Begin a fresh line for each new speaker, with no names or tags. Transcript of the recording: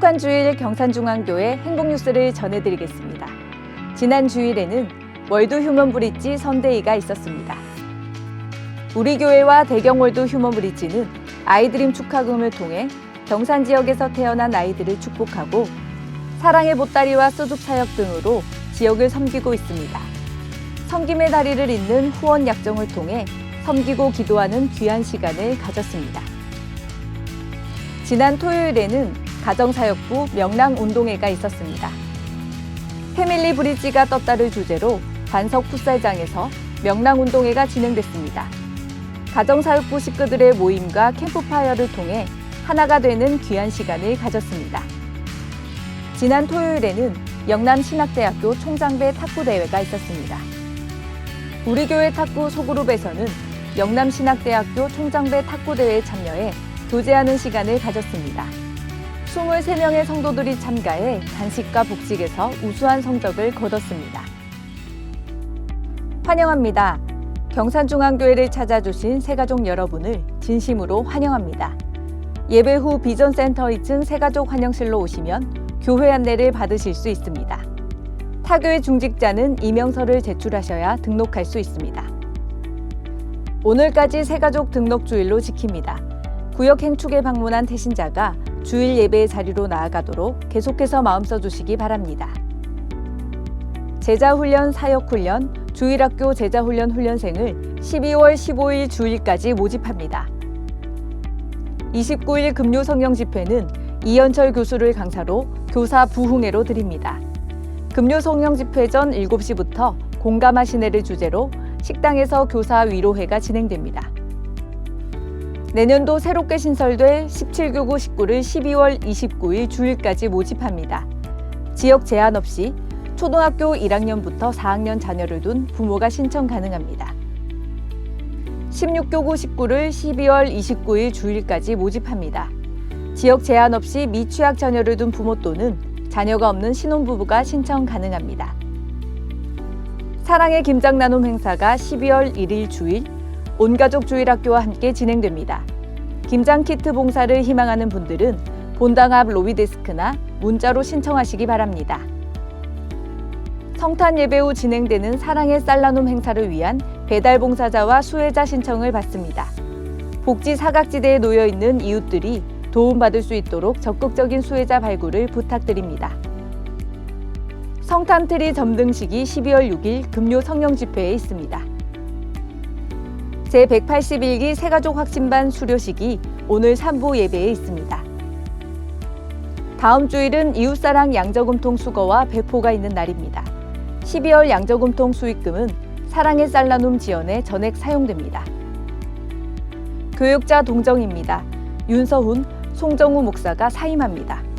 성탄주일 경산중앙교회 행복뉴스를 전해드리겠습니다. 지난 주일에는 월드 휴먼 브릿지 선데이가 있었습니다. 우리 교회와 대경월드 휴먼 브릿지는 아이드림 축하금을 통해 경산 지역에서 태어난 아이들을 축복하고 사랑의 보따리와 소죽 사역 등으로 지역을 섬기고 있습니다. 섬김의 다리를 잇는 후원 약정을 통해 섬기고 기도하는 귀한 시간을 가졌습니다. 지난 토요일에는 가정사역부 명랑운동회가 있었습니다. 패밀리 브릿지가 떴다를 주제로 반석 풋살장에서 명랑운동회가 진행됐습니다. 가정사역부 식구들의 모임과 캠프파이어를 통해 하나가 되는 귀한 시간을 가졌습니다. 지난 토요일에는 영남신학대학교 총장배 탁구대회가 있었습니다. 우리 교회 탁구 소그룹에서는 영남신학대학교 총장배 탁구대회에 참여해 교제하는 시간을 가졌습니다. 23명의 성도들이 참가해 단식과 복직에서 우수한 성적을 거뒀습니다. 환영합니다. 경산중앙교회를 찾아주신 새가족 여러분을 진심으로 환영합니다. 예배 후 비전센터 2층 새가족 환영실로 오시면 교회 안내를 받으실 수 있습니다. 타교의 중직자는 이명서를 제출하셔야 등록할 수 있습니다. 오늘까지 새가족 등록 주일로 지킵니다. 구역 행축에 방문한 태신자가 주일 예배의 자리로 나아가도록 계속해서 마음 써주시기 바랍니다. 제자훈련, 사역훈련, 주일학교 제자훈련 훈련생을 12월 15일 주일까지 모집합니다. 29일 금요 성령 집회는 이현철 교수를 강사로 교사 부흥회로 드립니다. 금요 성령 집회 전 7시부터 공감하시네를 주제로 식당에서 교사 위로회가 진행됩니다. 내년도 새롭게 신설될 17교구 식구를 12월 29일 주일까지 모집합니다. 지역 제한 없이 초등학교 1학년부터 4학년 자녀를 둔 부모가 신청 가능합니다. 16교구 식구를 12월 29일 주일까지 모집합니다. 지역 제한 없이 미취학 자녀를 둔 부모 또는 자녀가 없는 신혼부부가 신청 가능합니다. 사랑의 김장 나눔 행사가 12월 1일 주일 온가족 주일학교와 함께 진행됩니다. 김장 키트 봉사를 희망하는 분들은 본당 앞 로비데스크나 문자로 신청하시기 바랍니다. 성탄 예배 후 진행되는 사랑의 쌀나눔 행사를 위한 배달 봉사자와 수혜자 신청을 받습니다. 복지 사각지대에 놓여 있는 이웃들이 도움받을 수 있도록 적극적인 수혜자 발굴을 부탁드립니다. 성탄트리 점등식이 12월 6일 금요 성령 집회에 있습니다. 제181기 새가족 확신반 수료식이 오늘 3부 예배에 있습니다. 다음 주일은 이웃사랑 양저금통 수거와 배포가 있는 날입니다. 12월 양저금통 수익금은 사랑의 쌀나눔 지원에 전액 사용됩니다. 교육자 동정입니다. 윤서훈, 송정우 목사가 사임합니다.